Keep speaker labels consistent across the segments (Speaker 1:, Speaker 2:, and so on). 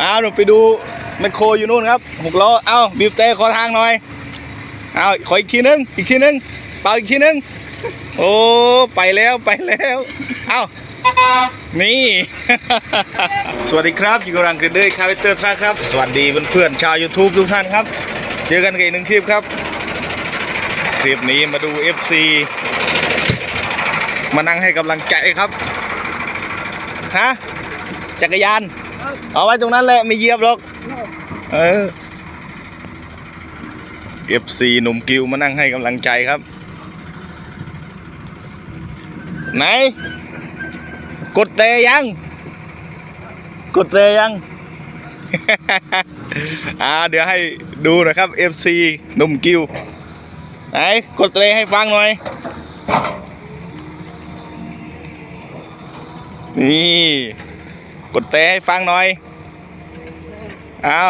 Speaker 1: อ้าวไปดูแมคโครอยู่นู่นครับหกล้อเอ้าบีบแต่ขอทางหน่อยเอาขออีกทีนึงอีกทีนึงเป่าอีกทีนึงโอ้ไปแล้วไปแล้วเอานี่ สวัสดีครับอยู่กับรังกระเดยคาเวเตอร์ทรัคครับ สวัสดีเพื่อนๆชาว YouTube ทุกท่านครับ เจอกันกับอีกหนึ่งคลิปครับ คลิปนี้มาดู FC มานั่งให้กำลังใจครับ ฮะ จักรยาน เอาไว้ตรงนั้นแหละไม่เหยียบหรอก เออ FC หนุ่มกิวมานั่งให้กำลังใจครับ ไหน กดเตะยัง กดเตะยัง อ่า เดี๋ยวให้ดูนะครับ FC หนุ่มกิว ไหน กดเตะให้ฟังหน่อย นี่ กดเตะให้ฟังหน่อยเอา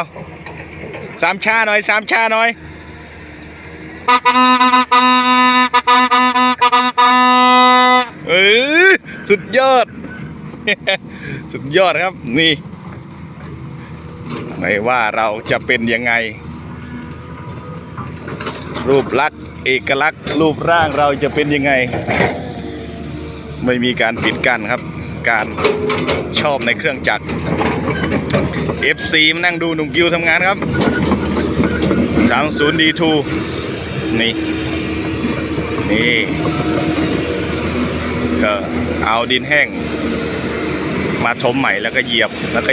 Speaker 1: สามชาหน่อยสามชาหน่อยเออสุดยอด สุดยอดครับนี่ ไม่ว่าเราจะเป็นยังไง รูปลักษณ์เอกลักษณ์รูปร่างเราจะเป็นยังไง ไม่มีการปิดกั้นครับ การชอบในเครื่องจักร FC มานั่งดูหนุ่มกิวทำงานครับ 30 D2 นี่ นี่ ก็เอาดินแห้ง มาถมใหม่แล้วก็เหยียบแล้วก็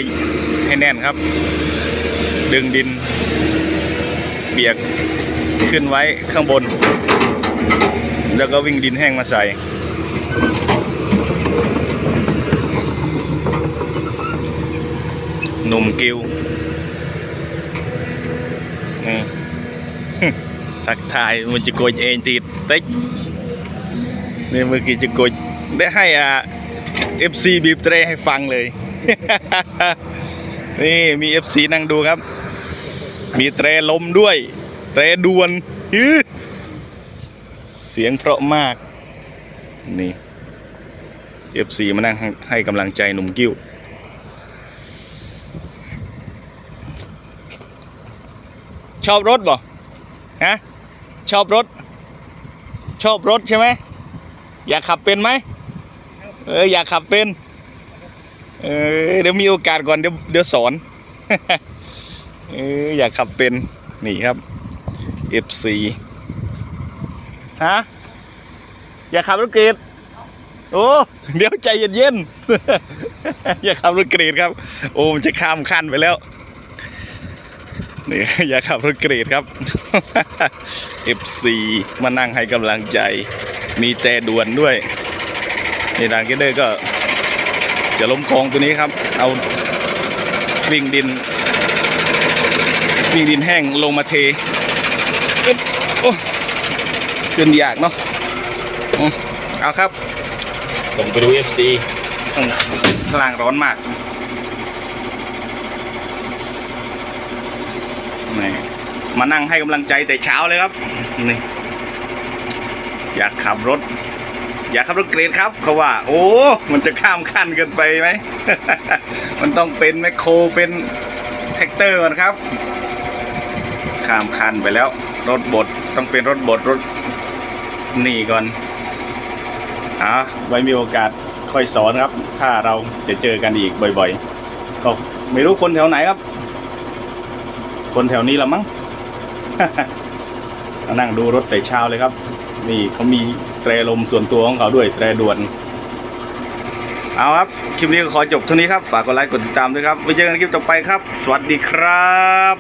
Speaker 1: ให้แน่นครับ ดึงดินเบียกขึ้นไว้ข้างบน แล้วก็วิ่งดินแห้งมาใส่ หนุ่มกิวนี่ทักทายมันจะโกยเองตีดติ๊กนี่เมื่อกี้จะโกยได้ให้อ่า FC บีบเตรให้ฟังเลย นี่มี FC นั่งดูครับ มีเตรลมด้วย เตรดวนอื้อเสียงเพราะมาก นี่ FC มานั่งให้กำลังใจหนุ่มกิ้ว ชอบรถบ่ฮะชอบรถ ชอบรถใช่ไหมอยากขับเป็นไหมเอออยากขับเป็นเออเดี๋ยวมีโอกาสก่อนเดี๋ยวเดี๋ยวสอนเอออยากขับเป็นนี่ครับ FC ฮะอยากขับรถเกรดโอ้เดี๋ยวใจเย็นๆอยากขับรถเกรดครับ โอ้มันจะข้ามขั้นไปแล้ว นี่อย่าขับรถเกรดครับ FC มานั่งให้กำลังใจ มีแต่ด่วนด้วยนี่ดางเกเดอร์ก็ จะล้มคลองตัวนี้ครับ เอาวิ่งดิน วิ่งดินแห้งลงมาเทอึ๊บโอ้ขึ้นยากเนาะอืมเอาครับ ผมไปดู FC ข้างข้างล่างร้อนมาก นี่ มานั่งให้กำลังใจแต่เช้าเลยครับนี่อยากขับรถ อยากขับรถเกรดครับเขาว่า โอ้ มันจะข้ามขั้นเกินไปไหม มันต้องเป็นแมคโครเป็นแท็กเตอร์ก่อนครับ ข้ามขั้นไปแล้ว รถบดต้องเป็นรถบดรถนี่ก่อนอะไว้มีโอกาสค่อยสอนครับ ถ้าเราจะเจอกันอีกบ่อย ๆ ก็ไม่รู้คนแถวไหนครับ คนแถวนี้ละมั้ง นั่งดูรถแต่เช้าเลยครับ นี่เขามีแตรลมส่วนตัวของเขาด้วยแตรด่วน เอาครับ คลิปนี้ก็ขอจบเท่านี้ครับ ฝากกดไลค์กดติดตามด้วยครับ ไว้เจอกันคลิปต่อไปครับ สวัสดีครับ